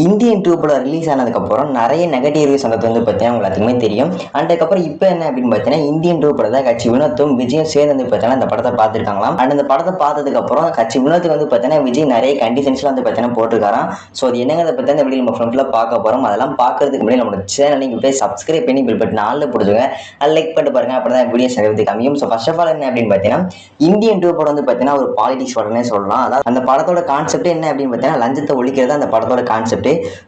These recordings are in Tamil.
இந்தியன் டூப்பில் ரிலீஸ் ஆனதுக்கப்புறம் நிறைய நெகட்டிவ் ரிவ்யூஸ் வந்தது வந்து பார்த்தீங்கன்னா உங்களுக்கு எல்லாத்துக்குமே தெரியும். அண்ட் அதுக்கப்புறம் இப்போ என்ன அப்படின்னு பார்த்தீங்கன்னா இந்தியன் டூ படத்தை கட்சி வினோத்தும் விஜயும் சேர்ந்து வந்து பார்த்தீங்கன்னா அந்த படத்தை பார்த்துருக்காங்களாம். அண்ட் அந்த படத்தை பார்த்ததுக்கப்புறம் கட்சி வினோத்துக்கு வந்து பார்த்தீங்கன்னா விஜய் நிறைய கண்டிஷன்ஸ்லாம் வந்து பார்த்தீங்கன்னா போட்டிருக்காராம். ஸோ அது என்னங்கிறத பற்றி அந்த வீடியோ நம்ம ஃப்ரெண்ட்ல பார்க்க போகிறோம் அதெல்லாம் பார்க்கறதுக்கு முன்னாடி நம்மளோட சேனல் நீங்கள் போய் சப்ஸ்கிரைப் பண்ணி பில் பட்டு நாளில் பிடிச்சிங்க அது லைக் பண்ணிட்டு பாருங்க. அப்படி தான் வீடியோ சகத்துக்கு அமையும் ஸோ ஃபர்ஸ்ட் ஆஃப் ஆல் என்ன அப்படின்னு பார்த்தீங்கன்னா இந்தியன் டூ படம் வந்து பார்த்தீங்கன்னா ஒரு பாலிடிக்ஸ் படம்னே சொல்லலாம். அதாவது அந்த படத்தோட கான்செப்ட் என்ன அப்படின்னு பார்த்தீங்கன்னா லஞ்சத்தை ஒழிக்கிறது அந்த படத்தோட concept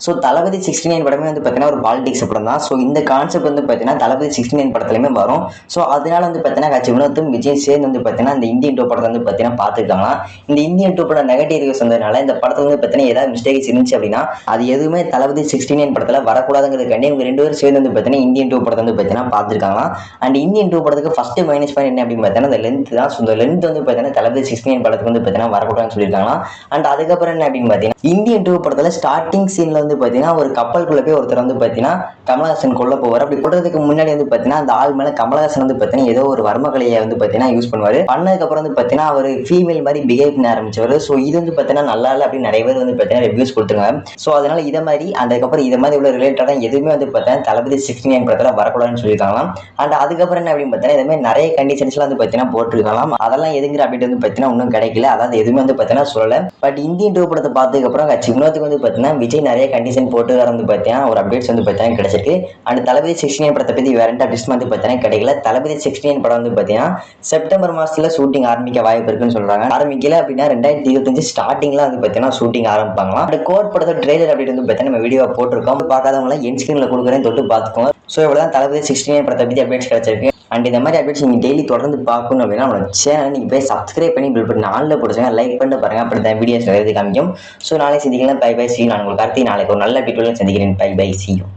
so Thalapathy sixty nine படமே வந்து பார்த்தீங்கன்னா ஒரு பாலிடிக்ஸ் படம் தான் ஸோ இந்த கான்செப்ட் வந்து பார்த்தீங்கன்னா தளபதி சிக்ஸ்டி நைன் படத்துலையுமே வரும் ஸோ அதனால வந்து பார்த்தீங்கன்னா கட்சி வினோத்தும் விஜய் சேர்ந்து வந்து பார்த்தீங்கன்னா இந்த இந்தியன் டூ படத்தை வந்து பார்த்தீங்கன்னா பார்த்துருக்காங்க இந்த இந்தியன் டூ படம் நெகட்டிவ் ரிவ்யூஸ் வந்ததுனால இந்த படத்துல வந்து பார்த்தீங்கன்னா ஏதாவது மிஸ்டேக்ஸ் இருந்துச்சு அப்படின்னா அது எதுவுமே தளபதி சிக்ஸ்டி நைன் படத்தில் வரக்கூடாதுங்கிறதுக்காண்டி இவங்க ரெண்டு பேரும் சேர்ந்து வந்து பார்த்தீங்கன்னா இந்தியன் டூ படத்தை வந்து பார்த்தீங்கன்னா பார்த்துருக்காங்க அண்ட் இந்தியன் டூ படத்துக்கு ஃபர்ஸ்ட் மைனஸ் பாயிண்ட் என்ன அப்படின்னு பார்த்தீங்கன்னா அந்த லென்த் தான் ஸோ இந்த லென்த் வந்து பார்த்தீங்கன்னா தளபதி சிக்ஸ்டி நைன் படத்துக்கு வந்து பார்த்தீங்கன்னா வரக்கூடாதுன்னு சொல்லியிருக்காங்களா அண்ட் அதுக்கப்புறம் என்ன அப்படின்னு பார்த்தீங்கன்னா இந்தியன் டூ படத்தில் ஸ்டார்டிங் சீனில் வந்து பார்த்தீங்கன்னா ஒரு கப்பலுக்குள்ளே போய் ஒருத்தர் வந்து பார்த்தீங்கன்னா கமலஹாசன் கொல்ல போவார் அப்படி கொள்றதுக்கு முன்னாடி வந்து பார்த்தீங்கன்னா அந்த ஆள் மேலே கமலஹாசன் வந்து பார்த்தீங்கன்னா ஏதோ ஒரு வர்மகலையை வந்து பார்த்தீங்கன்னா யூஸ் பண்ணுவார் பண்ணதுக்கப்புறம் வந்து பார்த்தீங்கன்னா அவர் ஃபீமேல் மாதிரி பிஹேவ் பண்ண ஆரம்பிச்சவர் ஸோ இது வந்து பார்த்தீங்கன்னா நல்லா இல்லை அப்படின்னு நிறைய பேர் வந்து பார்த்தீங்கன்னா ரிவ்யூஸ் கொடுத்துருவாங்க ஸோ அதனால இதை மாதிரி அதுக்கப்புறம் இதை மாதிரி உள்ள ரிலேட்டடாக எதுவுமே வந்து பார்த்தீங்கன்னா தளபதி சிக்ஸ்டி நைன் படத்தில் வரக்கூடாதுன்னு சொல்லியிருக்காங்களாம் அண்ட் அதுக்கப்புறம் என்ன அப்படின்னு பார்த்தீங்கன்னா இதே மாதிரி நிறைய கண்டிஷன்ஸ்லாம் வந்து பார்த்தீங்கன்னா போட்டிருக்கலாம் அதெல்லாம் எதுங்கிற அப்டேட் வந்து பார்த்தீங்கன்னா ஒன்றும் கிடைக்கல அதாவது எதுவுமே வந்து பார்த்தீங்கன்னா சொல்லலை பட் இந்தியன் டூ படத்தை பார்த்ததுக்கப்புறம் கட்சி வந்து பார்த்தீங்கன்னா விஜய் நிறைய கண்டிஷன் போட்டு வந்து பார்த்தீங்கன்னா ஒரு அப்டேட்ஸ் வந்து பார்த்தீங்கன்னா கிடைச்சிருக்கு. அண்ட் தளபதி சிக்ஸ்டி நைன் படத்தை பற்றி வேற அப்டேட்ஸ் வந்து பார்த்தீங்கன்னா கிடைக்கல. தளபதி சிக்ஸ்டி நைன் படம் வந்து பார்த்தீங்கன்னா செப்டம்பர் மாசத்துல ஷூட்டிங் ஆரம்பிக்க வாய்ப்பு இருக்குன்னு சொல்றாங்க. ஆரம்பிக்கல அப்படின்னா ரெண்டாயிரத்தி இருபத்தஞ்சு ஸ்டார்டிங்ல வந்து பார்த்தீங்கன்னா ஷூட்டிங் ஆரம்பிப்பாங்களாம். அந்த கோட் படத்தோட ட்ரெய்லர் அப்டேட் வந்து பார்த்தீங்கன்னா நம்ம வீடியோ போட்டிருக்கோம். பார்க்காதவங்களாம் என் ஸ்கிரீன்ல கொடுக்குறேன் தொட்டு பார்த்துக்கோங்க. ஸோ இவ்வளோதான் தளபதி சிக்ஸ்டி நைன் படத்தை பற்றி அப்டேட்ஸ் கிடைச்சிருக்கு. அண்ட் இந்த மாதிரி அப்டேட்ஸ் நீங்கள் டெய்லி தொடர்ந்து பார்க்கணும் அப்படின்னா நம்மளோட சேனல் நீங்கள் போய் சப்ஸ்கிரைப் பண்ணி பில் பண்ணி நாளில் பிடிச்சிங்க லைக் பண்ணி பாருங்க. அப்படி தான் வீடியோஸ் நிறைய காமிக்கும். ஸோ நாளை சந்திக்கலாம். பை பை சி நான் உங்களுக்கு அடுத்து நாளைக்கு ஒரு நல்ல வீடியோவில் சந்திக்கிறேன். By by சியும்